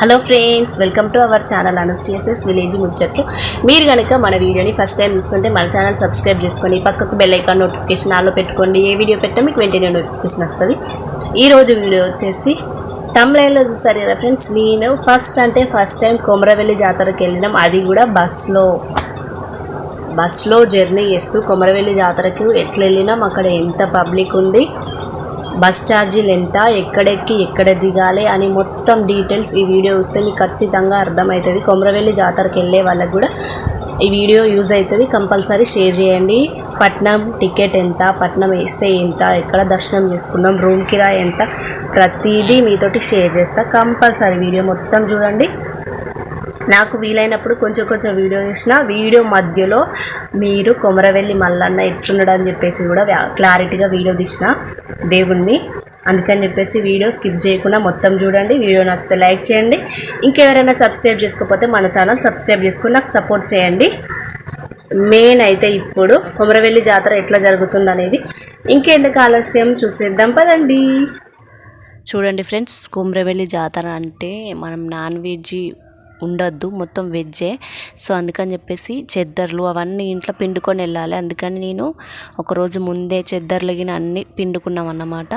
Hello friends welcome to our channel Anushri S S village ముచ్చట్లు. మీరు కనుక మన వీడియోని ఫస్ట్ టైం చూస్తుంటే మన ఛానల్ సబ్స్క్రైబ్ చేసుకొని పక్కకు బెల్ ఐకాన్ నోటిఫికేషన్ ఆలో పెట్టుకోండి. ఏ వీడియో పెట్టా మీకు వెంటనే నోటిఫికేషన్ వస్తుంది. ఈరోజు వీడియో వచ్చేసి తమిళలో చూస్తారు కదా ఫ్రెండ్స్ నేను ఫస్ట్ అంటే ఫస్ట్ టైం కొమరవెల్లి జాతరకి వెళ్ళినాం. అది కూడా బస్లో. బస్లో జర్నీ చేస్తూ కొమరవెల్లి జాతరకు ఎట్లా వెళ్ళినాం అక్కడ ఎంత పబ్లిక్ ఉంది బస్ ఛార్జీలు ఎంత ఎక్కడెక్కి ఎక్కడ దిగాలి అని మొత్తం డీటెయిల్స్ ఈ వీడియో చూస్తే మీకు ఖచ్చితంగా అర్థమవుతుంది. కొమరవెల్లి జాతరకి వెళ్ళే వాళ్ళకు కూడా ఈ వీడియో యూజ్ అవుతుంది. కంపల్సరీ షేర్ చేయండి. పట్నం టికెట్ ఎంత పట్నం వేస్తే ఎంత ఎక్కడ దర్శనం చేసుకున్నాం రూమ్ కిరాయి ఎంత ప్రతిదీ మీతోటి షేర్ చేస్తా. కంపల్సరీ వీడియో మొత్తం చూడండి. నాకు వీలైనప్పుడు కొంచెం కొంచెం వీడియో చేసిన వీడియో మధ్యలో మీరు కొమరవెల్లి మల్లన్న ఎట్లున్నాడు అని చెప్పేసి కూడా క్లారిటీగా వీడియో తీసిన దేవుణ్ణి. అందుకని చెప్పేసి వీడియో స్కిప్ చేయకుండా మొత్తం చూడండి. వీడియో నచ్చితే లైక్ చేయండి. ఇంకెవరైనా సబ్స్క్రైబ్ చేసుకోకపోతే మన ఛానల్ సబ్స్క్రైబ్ చేసుకుని నాకు సపోర్ట్ చేయండి. మెయిన్ అయితే ఇప్పుడు కొమరవెల్లి జాతర ఎట్లా జరుగుతుంది అనేది ఇంకెందుకు ఆలస్యం? చూసేద్దాం పదండి. చూడండి ఫ్రెండ్స్ కుమ్రవెల్లి జాతర అంటే మనం నాన్ వెజ్ ఉండొద్దు మొత్తం వెజ్జే. సో అందుకని చెప్పేసి చెద్దర్లు అవన్నీ ఇంట్లో పిండుకొని వెళ్ళాలి. అందుకని నేను ఒకరోజు ముందే చెద్దర్లు గిన అన్నీ పిండుకున్నాం అన్నమాట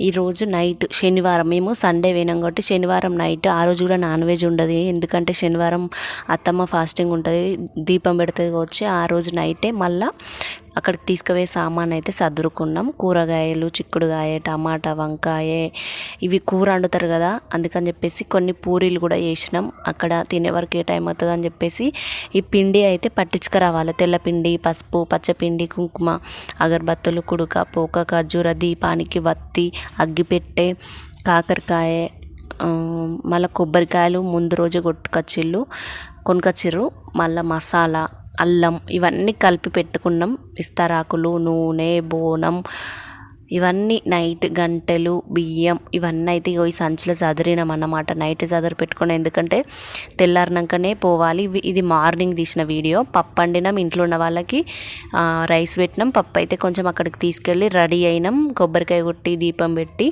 ఈరోజు నైట్ శనివారం మేము సండే పోయినాం కాబట్టి శనివారం నైట్ ఆ రోజు కూడా నాన్ వెజ్ ఉండదు. ఎందుకంటే శనివారం అత్తమ్మ ఫాస్టింగ్ ఉంటుంది దీపం పెడుతుంది వచ్చి ఆ రోజు నైటే మళ్ళీ అక్కడికి తీసుకుపోయే సామాన్ అయితే సదురుకున్నాం. కూరగాయలు చిక్కుడుగాయ టమాటా వంకాయ ఇవి కూర వండుతారు కదా. అందుకని చెప్పేసి కొన్ని పూరీలు కూడా చేసినాం. అక్కడ తినే వరకు ఏ టైం అవుతుంది అని చెప్పేసి ఈ పిండి అయితే పట్టించుకురావాలి. తెల్ల పిండి పసుపు పచ్చపిండి కుంకుమ అగరబత్తులు కుడుక పోక ఖర్జూర దీపానికి వత్తి అగ్గిపెట్టె కాకరకాయ మళ్ళీ కొబ్బరికాయలు ముందు రోజు కొట్టుకొచ్చిళ్ళు కొనుకొచ్చిర్రు. మళ్ళీ మసాలా అల్లం ఇవన్నీ కలిపి పెట్టుకున్నాం. విస్తరాకులు నూనె బోనం ఇవన్నీ నైట్ గంటెలు బియ్యం ఇవన్నీ అయితే ఇగో ఈ సంచిలో చదిరినాం అన్నమాట. నైట్ చదిరి పెట్టుకున్నాం ఎందుకంటే తెల్లారినాకనే పోవాలి. ఇది మార్నింగ్ తీసిన వీడియో. పప్పు వండినాం ఇంట్లో ఉన్న వాళ్ళకి రైస్ పెట్టినాం. పప్పు అయితే కొంచెం అక్కడికి తీసుకెళ్ళి రెడీ అయినాం. కొబ్బరికాయ కొట్టి దీపం పెట్టి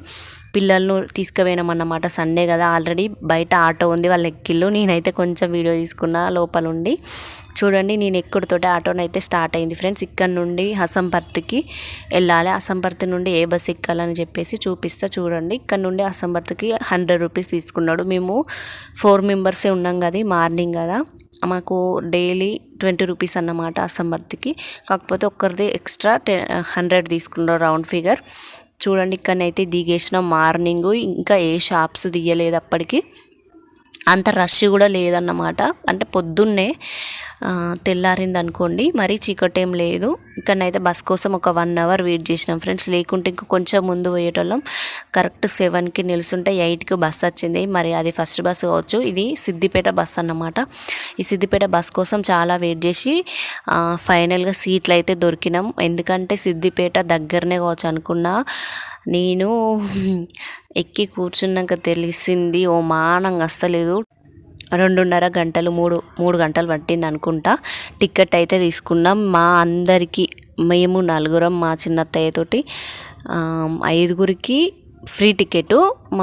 పిల్లలను తీసుకుపోయినాం అన్నమాట. సండే కదా ఆల్రెడీ బయట ఆటో ఉంది. వాళ్ళు ఎక్కిళ్ళు. నేనైతే కొంచెం వీడియో తీసుకున్నా. లోపల ఉండి చూడండి నేను ఎక్కుడుతోటి ఆటోనైతే స్టార్ట్ అయింది ఫ్రెండ్స్. ఇక్కడ నుండి అసంబర్త్కి వెళ్ళాలి. హసంపర్తి నుండి ఏ బస్ ఎక్కాలని చెప్పేసి చూపిస్తా చూడండి. ఇక్కడ నుండి అసంబర్త్కి హండ్రెడ్ రూపీస్ తీసుకున్నాడు. మేము ఫోర్ మెంబర్సే ఉన్నాం కదా మార్నింగ్ కదా. మాకు డైలీ ట్వంటీ రూపీస్ అన్నమాట అసంబర్త్కి కాకపోతే ఒక్కరిది ఎక్స్ట్రా టె హండ్రెడ్ తీసుకున్నాడు రౌండ్ ఫిగర్. చూడండి ఇక్కడనైతే దిగేసిన మార్నింగ్ ఇంకా ఏ షాప్స్ దిగలేదు అప్పటికి. అంత రష్ కూడా లేదన్నమాట. అంటే పొద్దున్నే తెల్లారింది అనుకోండి మరీ చీకటి ఏం లేదు. ఇక్కడనైతే బస్ కోసం ఒక వన్ అవర్ వెయిట్ చేసినాం ఫ్రెండ్స్. లేకుంటే ఇంకా కొంచెం ముందు పోయేటోళ్ళం. కరెక్ట్ సెవెన్కి నిలుస్తుంటే ఎయిట్కి బస్ వచ్చింది. మరి అది ఫస్ట్ బస్ కావచ్చు. ఇది సిద్దిపేట బస్ అన్నమాట. ఈ సిద్దిపేట బస్ కోసం చాలా వెయిట్ చేసి ఫైనల్గా సీట్లు అయితే దొరికినాం. ఎందుకంటే సిద్దిపేట దగ్గరనే కావచ్చు అనుకున్నా నేను ఎక్కి కూర్చున్నాక తెలిసింది ఓ మానంగా అస్తలేదు రెండున్నర గంటలు మూడు మూడు గంటలు పట్టింది అనుకుంటా. టికెట్ అయితే తీసుకున్నాం. మా అందరికీ మేము నలుగురం మా చిన్నత్తయ్యతోటి ఐదుగురికి ఫ్రీ టికెట్.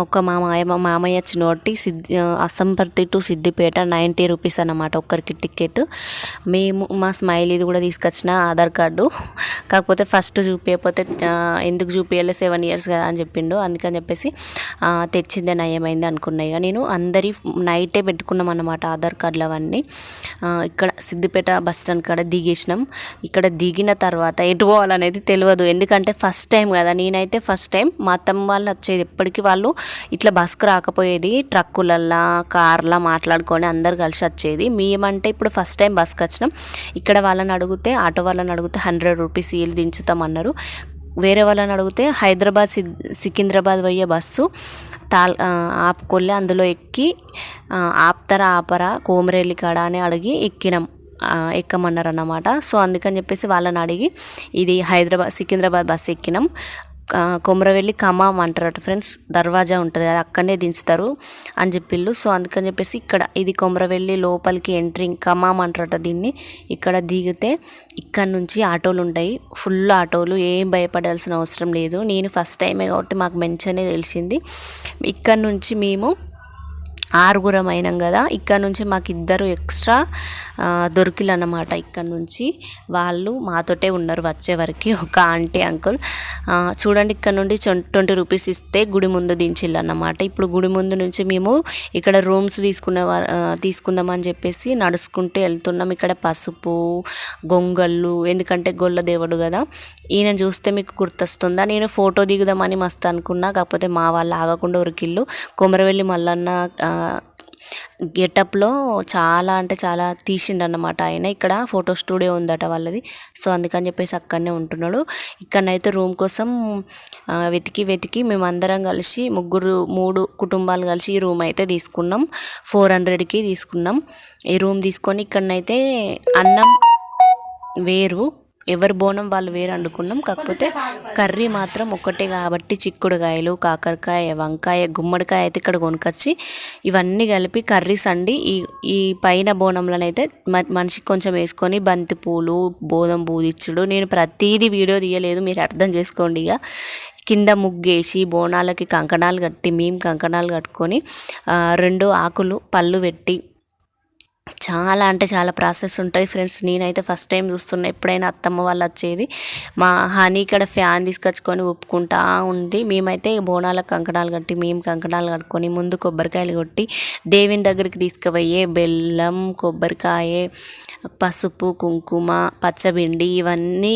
ఒక మామయ్య మా మామయ్య వచ్చినోటి సిద్ధి అసంపర్తి టు సిద్దిపేట నైంటీ రూపీస్ అన్నమాట ఒక్కరికి టికెట్. మేము మా స్మైలీది కూడా తీసుకొచ్చిన ఆధార్ కార్డు. కాకపోతే ఫస్ట్ చూపించకపోతే ఎందుకు చూపించలే సెవెన్ ఇయర్స్ కదా అని చెప్పిండు. అందుకని చెప్పేసి తెచ్చిందే నయమైంది అనుకున్నాయి ఇక నేను అందరి నైటే పెట్టుకున్నాం అన్నమాట ఆధార్ కార్డులు అవన్నీ. ఇక్కడ సిద్దిపేట బస్ స్టాండ్ కాడ దిగేసినాం. ఇక్కడ దిగిన తర్వాత ఎటు పోవాలనేది తెలియదు ఎందుకంటే ఫస్ట్ టైం కదా. నేనైతే ఫస్ట్ టైం మా అత్తమ్మ వాళ్ళ వచ్చేది. ఎప్పటికీ వాళ్ళు ఇట్లా బస్కు రాకపోయేది ట్రక్కులల్లా కార్లా మాట్లాడుకొని అందరు కలిసి వచ్చేది. మేమంటే ఇప్పుడు ఫస్ట్ టైం బస్కి వచ్చినాం. ఇక్కడ వాళ్ళని అడిగితే ఆటో వాళ్ళని అడిగితే హండ్రెడ్ రూపీస్ వీళ్ళు దించుతామన్నారు. వేరే వాళ్ళని అడిగితే హైదరాబాద్ సిద్ సికింద్రాబాద్ పోయే బస్సు తాల్ ఆపుకొల్లి ఆపుకొల్లే అందులో ఎక్కి ఆప్తరా ఆపరా కోమరేలి కాడ అని అడిగి ఎక్కినాం. ఎక్కమన్నారు అన్నమాట సో అందుకని చెప్పేసి వాళ్ళని అడిగి ఇది హైదరాబాద్ సికింద్రాబాద్ బస్సు ఎక్కినాం. కొమరవెల్లి కమాం అంటారట ఫ్రెండ్స్ దర్వాజా ఉంటుంది అది అక్కడనే దించుతారు అని చెప్పిళ్ళు. సో అందుకని చెప్పేసి ఇక్కడ ఇది కొమరవెల్లి లోపలికి ఎంట్రింగ్ కమాం అంటారట దీన్ని. ఇక్కడ దిగితే ఇక్కడ నుంచి ఆటోలు ఉంటాయి. ఫుల్ ఆటోలు ఏం భయపడాల్సిన అవసరం లేదు. నేను ఫస్ట్ టైమే కాబట్టి మాకు మంచిగానే తెలిసింది. ఇక్కడ నుంచి మేము ఆరుగురం అయినాం కదా. ఇక్కడ నుంచి మాకు ఇద్దరు ఎక్స్ట్రా దొరికిలు అన్నమాట ఇక్కడ నుంచి. వాళ్ళు మాతోటే ఉన్నారు వచ్చే వరకు ఒక ఆంటీ అంకుల్. చూడండి ఇక్కడ నుండి ట్వంటీ రూపీస్ ఇస్తే గుడి ముందు దించిల్లు అన్నమాట ఇప్పుడు గుడి ముందు నుంచి మేము ఇక్కడ రూమ్స్ తీసుకున్న తీసుకుందామని చెప్పేసి నడుచుకుంటూ వెళ్తున్నాం. ఇక్కడ పసుపు గొంగళ్ళు ఎందుకంటే గొల్ల దేవుడు కదా. ఈయన చూస్తే మీకు గుర్తొస్తుందా? నేను ఫోటో దిగుదామని మస్తు అనుకున్నా కాకపోతే మా వాళ్ళు ఆగకుండా ఉరికిళ్ళు. కొమరవెల్లి మల్లన్న గెటప్లో చాలా అంటే చాలా తీసిండన్నమాట ఆయన. ఇక్కడ ఫోటో స్టూడియో ఉందట వాళ్ళది. సో అందుకని చెప్పేసి అక్కడనే ఉంటున్నాడు. ఇక్కడనైతే రూమ్ కోసం వెతికి వెతికి మేమందరం కలిసి ముగ్గురు మూడు కుటుంబాలు కలిసి ఈ రూమ్ అయితే తీసుకున్నాం. ఫోర్ హండ్రెడ్కి తీసుకున్నాం. ఈ రూమ్ తీసుకొని ఇక్కడనైతే అన్నం వేరు ఎవరి బోనం వాళ్ళు వేరు వండుకున్నాం కాకపోతే కర్రీ మాత్రం ఒక్కటే కాబట్టి చిక్కుడుకాయలు కాకరకాయ వంకాయ గుమ్మడికాయ అయితే ఇక్కడ కొనుకొచ్చి ఇవన్నీ కలిపి కర్రీస్ అండి. ఈ ఈ పైన బోనంలోనైతే మ- మనిషికి కొంచెం వేసుకొని బంతి పూలు బోధం బూదిచ్చుడు నేను ప్రతిదీ వీడియో తీయలేదు మీరు అర్థం చేసుకోండి ఇక. కింద ముగ్గేసి బోనాలకి కంకణాలు కట్టి మేము కంకణాలు కట్టుకొని రెండు ఆకులు పళ్ళు పెట్టి చాలా అంటే చాలా ప్రాసెస్ ఉంటాయి ఫ్రెండ్స్. నేనైతే ఫస్ట్ టైం చూస్తున్నా ఎప్పుడైనా అత్తమ్మ వాళ్ళు వచ్చేది. మా హనీ ఇక్కడ ఫ్యాన్ తీసుకొచ్చుకొని ఒప్పుకుంటా ఉంది. మేమైతే బోనాల కంకణాలు కట్టి మేము కంకణాలు కట్టుకొని ముందు కొబ్బరికాయలు కొట్టి దేవుని దగ్గరికి తీసుకుపోయే బెల్లం కొబ్బరికాయ పసుపు కుంకుమ పచ్చబిండి ఇవన్నీ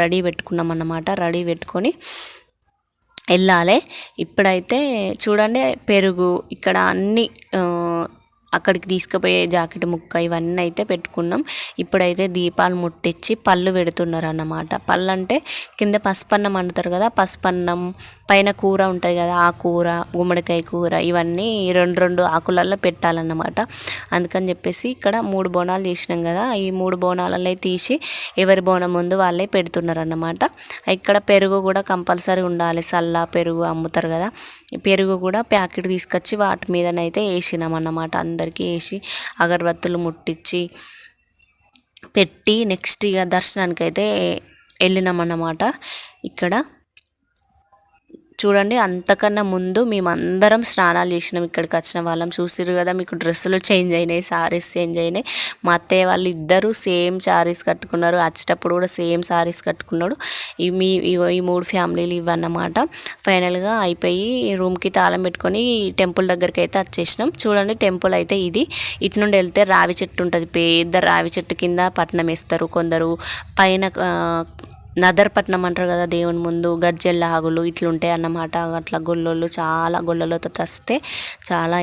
రెడీ పెట్టుకున్నాం అన్నమాట. రెడీ పెట్టుకొని వెళ్ళాలి. ఇప్పుడైతే చూడండి పెరుగు ఇక్కడ అన్ని అక్కడికి తీసుకుపోయే జాకెట్ ముక్క ఇవన్నీ అయితే పెట్టుకున్నాం. ఇప్పుడైతే దీపాలు ముట్టించి పళ్ళు పెడుతున్నారు అన్నమాట పళ్ళు అంటే కింద పసుపన్నం అంటారు కదా పసుపన్నం పైన కూర ఉంటుంది కదా ఆ కూర గుమ్మడికాయ కూర ఇవన్నీ రెండు రెండు ఆకులల్లో పెట్టాలన్నమాట. అందుకని చెప్పేసి ఇక్కడ మూడు బోనాలు చేసినాం కదా ఈ మూడు బోనాలలో తీసి ఎవరి బోనం ముందు వాళ్ళే పెడుతున్నారు అన్నమాట ఇక్కడ పెరుగు కూడా కంపల్సరీ ఉండాలి సల్లా పెరుగు అమ్ముతారు కదా. పెరుగు కూడా ప్యాకెట్ తీసుకొచ్చి వాటి మీదనైతే వేసినాం అన్నమాట అందరికీ వేసి అగరబత్తులు ముట్టించి పెట్టి నెక్స్ట్ ఇక దర్శనానికి అయితే వెళ్ళినాం అన్నమాట ఇక్కడ. చూడండి అంతకన్నా ముందు మేమందరం స్నానాలు చేసినాం ఇక్కడికి వచ్చిన వాళ్ళం. చూసిరు కదా మీకు డ్రెస్సులు చేంజ్ అయినాయి సారీస్ చేంజ్ అయినాయి. మా అత్తయ్య వాళ్ళు ఇద్దరు సేమ్ సారీస్ కట్టుకున్నారు. వచ్చేటప్పుడు కూడా సేమ్ సారీస్ కట్టుకున్నాడు. ఈ మీ ఈ మూడు ఫ్యామిలీలు ఇవన్నమాట ఫైనల్గా అయిపోయి రూమ్కి తాళం పెట్టుకొని టెంపుల్ దగ్గరికి అయితే వచ్చేసినాం. చూడండి టెంపుల్ అయితే ఇది. ఇటు నుండి వెళ్తే రావి చెట్టు ఉంటుంది. పెద్ద రావి చెట్టు కింద పట్నం వేస్తారు కొందరు. పైన నదర్పట్నం అంటారు కదా దేవుని ముందు గజ్జెల ఆగులు ఇట్లుంటాయి అన్నమాట. అట్లా గొల్లలు చాలా గొల్లలతో తస్తే చాలా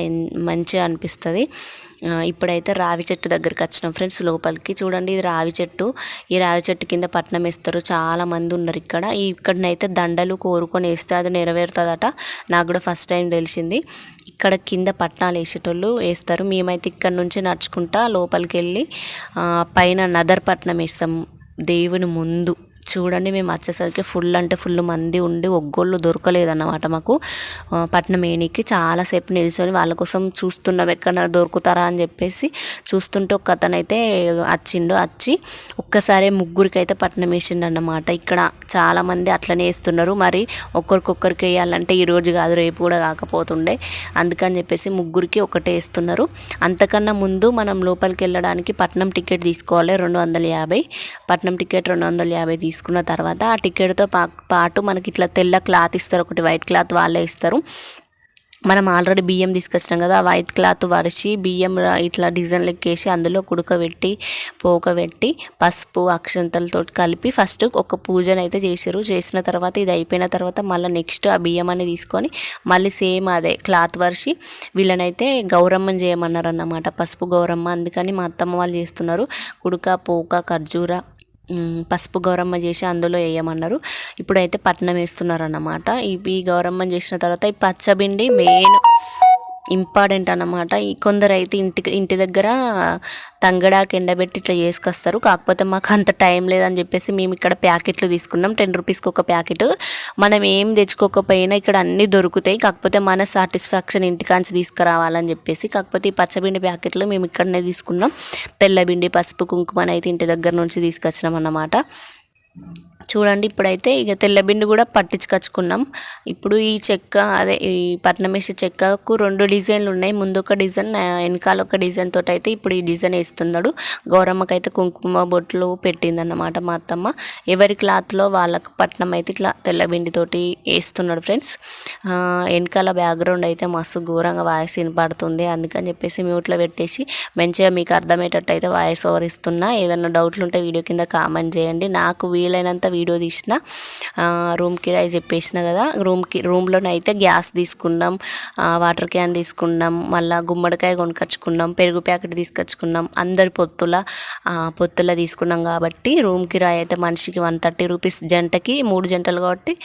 మంచిగా అనిపిస్తుంది. ఇప్పుడైతే రావి చెట్టు దగ్గరికి వచ్చినాం ఫ్రెండ్స్ లోపలికి. చూడండి ఇది రావి చెట్టు. ఈ రావి చెట్టు కింద పట్నం వేస్తారు. చాలా మంది ఉన్నారు ఇక్కడ. ఈ ఇక్కడనైతే దండలు కోరుకొని వేస్తే అది నెరవేరుతుందట. నాకు కూడా ఫస్ట్ టైం తెలిసింది. ఇక్కడ కింద పట్నాలు వేసేటోళ్ళు వేస్తారు. మేమైతే ఇక్కడ నుంచి నడుచుకుంటా లోపలికి వెళ్ళి పైన పైన నదర్పట్నం వేస్తాం దేవుని ముందు. చూడండి మేము వచ్చేసరికి ఫుల్ అంటే ఫుల్ మంది ఉండి ఒగ్గోళ్ళు దొరకలేదన్నమాట మాకు. పట్నం ఏనికి చాలాసేపు నిల్చొని వాళ్ళ కోసం చూస్తున్నాం ఎక్కడ దొరుకుతారా అని చెప్పేసి చూస్తుంటే ఒక అతనైతే వచ్చిండు వచ్చి ఒక్కసారి ముగ్గురికి అయితే పట్నం వేసిండు అన్నమాట ఇక్కడ చాలామంది అట్లనే వేస్తున్నారు మరి ఒక్కరికొక్కరికి వేయాలంటే ఈరోజు కాదు రేపు కూడా కాకపోతుండే. అందుకని చెప్పేసి ముగ్గురికి ఒకటే వేస్తున్నారు. అంతకన్నా ముందు మనం లోపలికి వెళ్ళడానికి పట్నం టికెట్ తీసుకోవాలి రెండు వందల యాభై. పట్నం టికెట్ రెండు వందల యాభై తీసుకున్న తర్వాత ఆ టికెట్తో పాటు మనకి ఇట్లా తెల్ల క్లాత్ ఇస్తారు. ఒకటి వైట్ క్లాత్ వాళ్ళే ఇస్తారు. మనం ఆల్రెడీ బియ్యం తీసుకొచ్చినాం కదా ఆ వైట్ క్లాత్ వరిచి బియ్యం ఇట్లా డిజైన్ లెక్కేసి అందులో కుడకబెట్టి పోకబెట్టి పసుపు అక్షంతలతో కలిపి ఫస్ట్ ఒక పూజను అయితే చేసారు చేసిన తర్వాత ఇది అయిపోయిన తర్వాత మళ్ళీ నెక్స్ట్ ఆ బియ్యం అని తీసుకొని మళ్ళీ సేమ్ అదే క్లాత్ వరిచి వీళ్ళనైతే గౌరమ్మని చేయమన్నారు అన్నమాట పసుపు గౌరమ్మ అందుకని మా అత్తమ్మ వాళ్ళు చేస్తున్నారు. కుడుక పోక ఖర్జూర పసుపు గౌరమ్మ చేసి అందులో వేయమన్నారు. ఇప్పుడైతే పట్నం వేస్తున్నారు అన్నమాట ఈ ఈ గౌరమ్మ చేసిన తర్వాత ఈ పచ్చబిండి మెయిన్ ఇంపార్టెంట్ అన్నమాట. కొందరైతే కొందరు అయితే ఇంటికి ఇంటి దగ్గర తంగడాకి ఎండబెట్టి ఇట్లా చేసుకొస్తారు. కాకపోతే మాకు అంత టైం లేదని చెప్పేసి మేము ఇక్కడ ప్యాకెట్లు తీసుకున్నాం. టెన్ రూపీస్కి ఒక ప్యాకెట్. మనం ఏం తెచ్చుకోకపోయినా ఇక్కడ అన్నీ దొరుకుతాయి. కాకపోతే మన సాటిస్ఫాక్షన్ ఇంటికాంచి తీసుకురావాలని చెప్పేసి కాకపోతే ఈ పచ్చబిండి ప్యాకెట్లు మేము ఇక్కడనే తీసుకున్నాం. తెల్లబిండి పసుపు కుంకుమని అయితే ఇంటి దగ్గర నుంచి తీసుకొచ్చినాం అన్నమాట చూడండి ఇప్పుడైతే ఇక తెల్లబిండి కూడా పట్టించుకొచ్చుకున్నాం. ఇప్పుడు ఈ చెక్క అదే ఈ పట్నం వేసే చెక్కకు రెండు డిజైన్లు ఉన్నాయి. ముందు ఒక డిజైన్ వెనకాల ఒక డిజైన్ తోటి అయితే ఇప్పుడు ఈ డిజైన్ వేస్తున్నాడు. గౌరమ్మకైతే కుంకుమ బొట్లు పెట్టిందన్నమాట మా అత్తమ్మ. ఎవరి క్లాత్లో వాళ్ళకు పట్నం అయితే ఇట్లా తెల్లబిండి తోటి వేస్తున్నాడు ఫ్రెండ్స్. వెనకాల బ్యాక్గ్రౌండ్ అయితే మస్తు ఘోరంగా వాయిస్ వినపడుతుంది. అందుకని చెప్పేసి మ్యూట్లో పెట్టేసి మంచిగా మీకు అర్థమయ్యేటట్టు అయితే వాయిస్ ఓవర్ ఇస్తున్నా. ఏదైనా డౌట్లు ఉంటే వీడియో కింద కామెంట్ చేయండి. నాకు వీలైనంత వీడియో తీసిన రూమ్కి రూమ్ కిరాయి చెప్పేసిన కదా రూమ్కి రూమ్లోనైతే గ్యాస్ తీసుకున్నాం వాటర్ క్యాన్ తీసుకున్నాం మళ్ళీ గుమ్మడికాయ కొనుకొచ్చుకున్నాం పెరుగు ప్యాకెట్ తీసుకొచ్చుకున్నాం అందరి పొత్తుల పొత్తుల తీసుకున్నాం కాబట్టి రూమ్ కిరాయి అయితే మనిషికి వన్ థర్టీ రూపీస్ జంటకి మూడు జంటలు కాబట్టి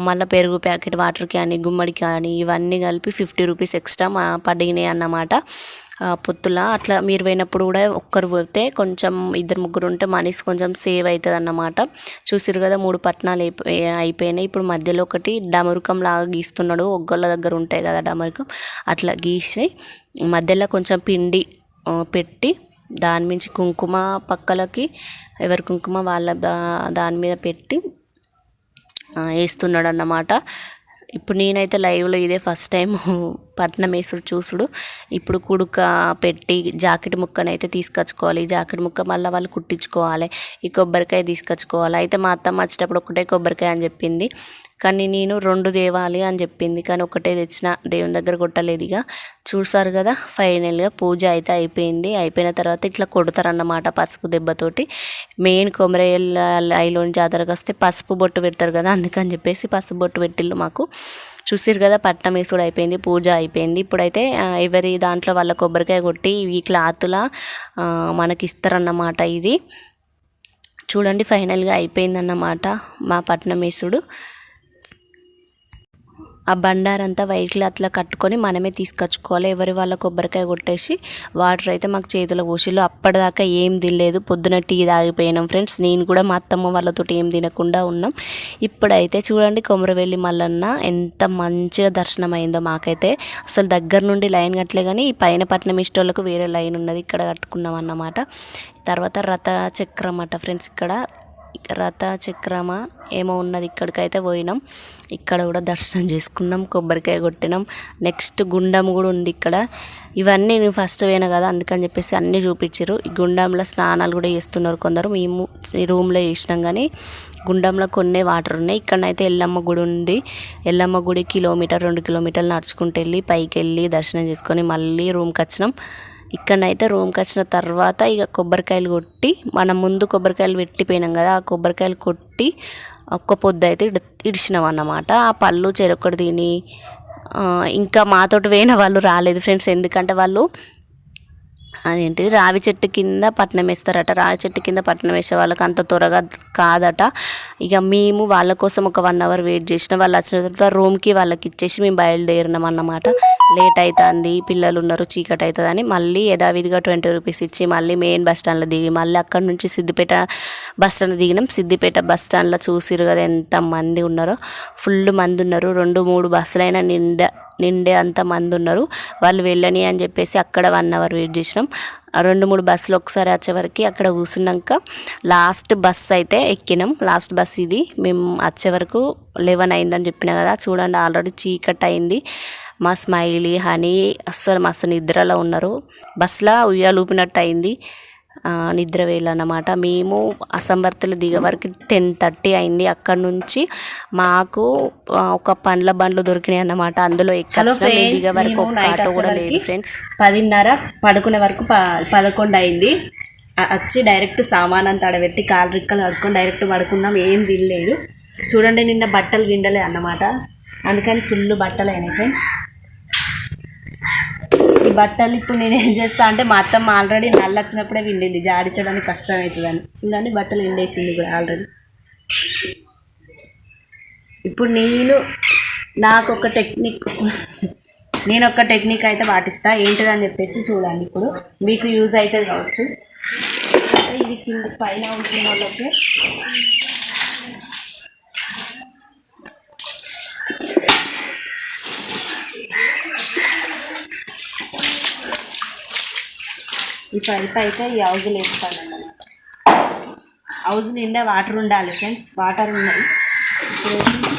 మళ్ళీ పెరుగు ప్యాకెట్ వాటర్ క్యాన్ గుమ్మడి క్యాన్ ఇవన్నీ కలిపి ఫిఫ్టీ రూపీస్ ఎక్స్ట్రా పడినాయి అన్నమాట. పొత్తుల. అట్లా మీరు పోయినప్పుడు కూడా ఒక్కరు పోతే కొంచెం ఇద్దరు ముగ్గురు ఉంటే మనీస్ కొంచెం సేవ్ అవుతుంది అన్నమాట చూసిరు కదా మూడు పట్టణాలు అయిపోయి అయిపోయినాయి. ఇప్పుడు మధ్యలో ఒకటి డమరుకం లాగా గీస్తున్నాడు. ఒగ్గొళ్ళ దగ్గర ఉంటాయి కదా డమరుకం. అట్లా గీసి మధ్యలో కొంచెం పిండి పెట్టి దాని మించి కుంకుమ పక్కలకి ఎవరి కుంకుమ వాళ్ళ దా దాని మీద పెట్టి వేస్తున్నాడు అన్నమాట ఇప్పుడు నేనైతే లైవ్లో ఇదే ఫస్ట్ టైం పట్నం వేసుడు చూసుడు. ఇప్పుడు కుడుక పెట్టి జాకెట్ ముక్కనైతే తీసుకొచ్చుకోవాలి. జాకెట్ ముక్క మళ్ళీ వాళ్ళు కుట్టించుకోవాలి. ఈ కొబ్బరికాయ తీసుకొచ్చుకోవాలి. అయితే మా అత్తమ్మ వచ్చేటప్పుడు ఒకటే కొబ్బరికాయ అని చెప్పింది. కానీ నేను రెండు దేవాలి అని చెప్పింది. కానీ ఒకటే తెచ్చిన దేవుని దగ్గర కొట్టలేదు ఇక. చూసారు కదా ఫైనల్గా పూజ అయితే అయిపోయింది. అయిపోయిన తర్వాత ఇట్లా కొడతారన్నమాట పసుపు దెబ్బతోటి. మెయిన్ కొమరయ్య ఐలోని జాతరకు వస్తే పసుపు బొట్టు పెడతారు కదా అందుకని చెప్పేసి పసుపు బొట్టు పెట్టిల్లు మాకు. చూసిరు కదా పట్నం వేసుడు అయిపోయింది పూజ అయిపోయింది. ఇప్పుడైతే ఎవరి దాంట్లో వాళ్ళ కొబ్బరికాయ కొట్టి ఈ క్లాత్లా మనకి ఇస్తారన్నమాట ఇది. చూడండి ఫైనల్గా అయిపోయిందన్నమాట మా పట్నం వేసుడు. ఆ బండారంతా వైట్ క్లాత్లో కట్టుకొని మనమే తీసుకొచ్చుకోవాలి. ఎవరి వాళ్ళ కొబ్బరికాయ కొట్టేసి వాటర్ అయితే మాకు చేతిలో పోసిలో అప్పటిదాకా ఏం తినలేదు. పొద్దున టీ తాగిపోయినాం ఫ్రెండ్స్. నేను కూడా మా అత్తమ్మ వాళ్ళతో ఏం తినకుండా ఉన్నాం. ఇప్పుడైతే చూడండి కొమరవెల్లి మల్లన్న ఎంత మంచిగా దర్శనం అయిందో మాకైతే. అసలు దగ్గర నుండి లైన్ కట్టలే కానీ ఈ పైన పట్నం ఇష్టోళ్ళకు వేరే లైన్ ఉన్నది. ఇక్కడ కట్టుకున్నాం అన్నమాట. తర్వాత రథ చక్రం అట ఫ్రెండ్స్ ఇక్కడ. రథ చక్రమా ఏమో ఉన్నది. ఇక్కడికైతే పోయినాం. ఇక్కడ కూడా దర్శనం చేసుకున్నాం. కొబ్బరికాయ కొట్టినాం. నెక్స్ట్ గుండం కూడా ఉంది ఇక్కడ. ఇవన్నీ నేను ఫస్ట్ పోయినా కదా అందుకని చెప్పేసి అన్నీ చూపించారు ఈ గుండంలో స్నానాలు కూడా చేస్తున్నారు కొందరు. మేము ఈ రూమ్లో చేసినాం కానీ గుండంలో కొన్ని వాటర్ ఉన్నాయి. ఇక్కడనైతే ఎల్లమ్మ గుడి ఉంది. ఎల్లమ్మ గుడి కిలోమీటర్ రెండు కిలోమీటర్లు నడుచుకుంటూ వెళ్ళి పైకి వెళ్ళి దర్శనం చేసుకొని మళ్ళీ రూమ్కి వచ్చినాం. ఇక్కడనైతే రూమ్కి వచ్చిన తర్వాత ఇక కొబ్బరికాయలు కొట్టి మనం ముందు కొబ్బరికాయలు పెట్టిపోయినాం కదా ఆ కొబ్బరికాయలు కొట్టి ఒక్క పొద్దు అయితే ఇడి ఇడిచినాం అన్నమాట. ఆ పళ్ళు చెరొక్కటి తిని ఇంకా మాతోటి పోయిన వాళ్ళు రాలేదు ఫ్రెండ్స్. ఎందుకంటే వాళ్ళు అదేంటి? రావి చెట్టు కింద పట్నం వేస్తారట. రావి చెట్టు కింద పట్నం వేసే వాళ్ళకి అంత త్వరగా కాదట. ఇక మేము వాళ్ళ కోసం ఒక వన్ అవర్ వెయిట్ చేసిన. వాళ్ళు వచ్చిన తర్వాత రూమ్కి వాళ్ళకి ఇచ్చేసి మేము బయలుదేరినాం అన్నమాట. లేట్ అవుతుంది పిల్లలు ఉన్నారు చీకటి అవుతుందని మళ్ళీ యథావిధిగా ట్వంటీ రూపీస్ ఇచ్చి మళ్ళీ మెయిన్ బస్ స్టాండ్లో దిగి మళ్ళీ అక్కడ నుంచి సిద్దిపేట బస్ స్టాండ్ దిగినాం. సిద్దిపేట బస్ స్టాండ్లో చూసిరు కదా ఎంత మంది ఉన్నారో. ఫుల్ మంది ఉన్నారు. రెండు మూడు బస్సులైనా నిండా నిండే అంత మంది ఉన్నారు. వాళ్ళు వెళ్ళని అని చెప్పేసి అక్కడ వన్ అవర్ వెయిట్ చేసినాం. ఆ రెండు మూడు బస్సులు ఒకసారి వచ్చేవరకు అక్కడ కూర్చున్నాక లాస్ట్ బస్ అయితే ఎక్కినాం. లాస్ట్ బస్ ఇది. మేము వచ్చే వరకు లెవెన్ అయిందని చెప్పిన కదా చూడండి ఆల్రెడీ చీకట్ అయింది. మా స్మైలీ హనీ అస్సలు మస్తు నిద్రలో ఉన్నారు. బస్సులో ఉయ్యాలు ఊపినట్టు అయింది. నిద్ర వేయాలన్నమాట మేము అసంబర్తులు దిగే వరకు టెన్ థర్టీ అయింది. అక్కడ నుంచి మాకు ఒక పండ్ల బండ్లు దొరికినాయి అన్నమాట. అందులో దిగే వరకు ఒక ఆటో కూడా లేదు ఫ్రెండ్స్. పదిన్నర పడుకునే వరకు ప పదకొండు అయింది. వచ్చి డైరెక్ట్ సామాన్ అంతా ఆడబెట్టి కాలు రిక్కలు కడుక్కొని డైరెక్ట్ పడుకున్నాం. ఏం తినలేదు చూడండి నిన్న బట్టలు విండలే అన్నమాట. అందుకని ఫుల్ బట్టలు అయినాయి ఫ్రెండ్స్. ఈ బట్టలు ఇప్పుడు నేను ఏం చేస్తా అంటే మా అత్తమ్మ ఆల్రెడీ నల్ల వచ్చినప్పుడే విండింది జాడించడానికి కష్టం అవుతుందని. చూడండి బట్టలు విండేసింది కూడా ఆల్రెడీ ఇప్పుడు నేను నాకు ఒక టెక్నిక్ నేను ఒక టెక్నిక్ అయితే పాటిస్తా. ఏంటిదని చెప్పేసి చూడండి ఇప్పుడు. మీకు యూజ్ అవుతుంది కావచ్చు. ఇది కింద పైన ఉంటున్న వాళ్ళకి ఈ పైపు అయితే ఈ హౌజులు వేస్తాను అన్నమాట హౌస్ నిండా వాటర్ ఉండాలి ఫ్రెండ్స్ వాటర్ ఉన్నాయి. ఇప్పుడు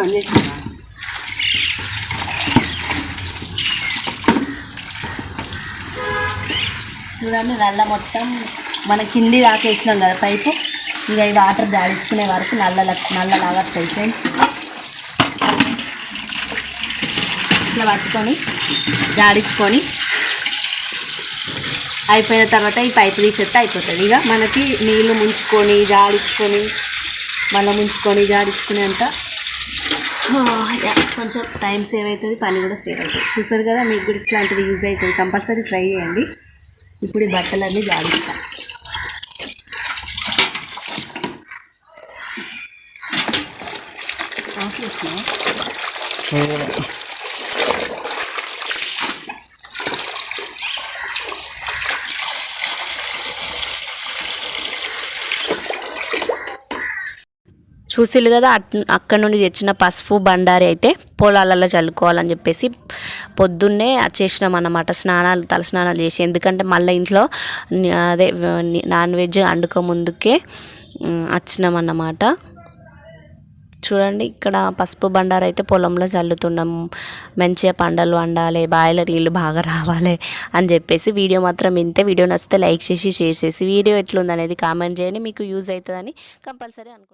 అన్నిటికీ చూడండి నల్ల మొత్తం మన కింది దాకేసినాం కదా పైపు. ఇక ఈ వాటర్ జాడించుకునే వరకు నల్ల నల్ల లాగట్టాయి ఫ్రెండ్స్ ఇట్లా పట్టుకొని జాడించుకొని అయిపోయిన తర్వాత ఈ పైపు తీసేస్తే అయిపోతుంది. ఇక మనకి నీళ్ళు ముంచుకొని జాడించుకొని మళ్ళీ ముంచుకొని జాడించుకునేంత అంతా కొంచెం టైం సేవ్ అవుతుంది పని కూడా సేవ్ అవుతుంది. చూసారు కదా మీకు కూడా ఇట్లాంటిది యూజ్ అవుతుంది. కంపల్సరీ ట్రై చేయండి. ఇప్పుడు ఈ బట్టలన్నీ జాడిస్తాం ఆఫ్ చూసిల్లు కదా అట్ అక్కడ నుండి తెచ్చిన పసుపు బండారి అయితే పొలాలలో చల్లుకోవాలని చెప్పేసి పొద్దున్నే చేసినాం అన్నమాట స్నానాలు తల స్నానాలు చేసి ఎందుకంటే మళ్ళీ ఇంట్లో అదే నాన్ వెజ్ వండుకో ముందుకే వచ్చినాం అన్నమాట చూడండి ఇక్కడ పసుపు బండారు అయితే పొలంలో చల్లుతున్నాం. మంచిగా పండలు వండాలి బాయిల నీళ్ళు బాగా రావాలి అని చెప్పేసి వీడియో మాత్రం ఇంతే. వీడియో నచ్చితే లైక్ చేసి షేర్ చేసి. వీడియో ఎట్లుందనేది కామెంట్ చేయండి. మీకు యూజ్ అవుతుందని కంపల్సరీ అనుకుంటున్నాను.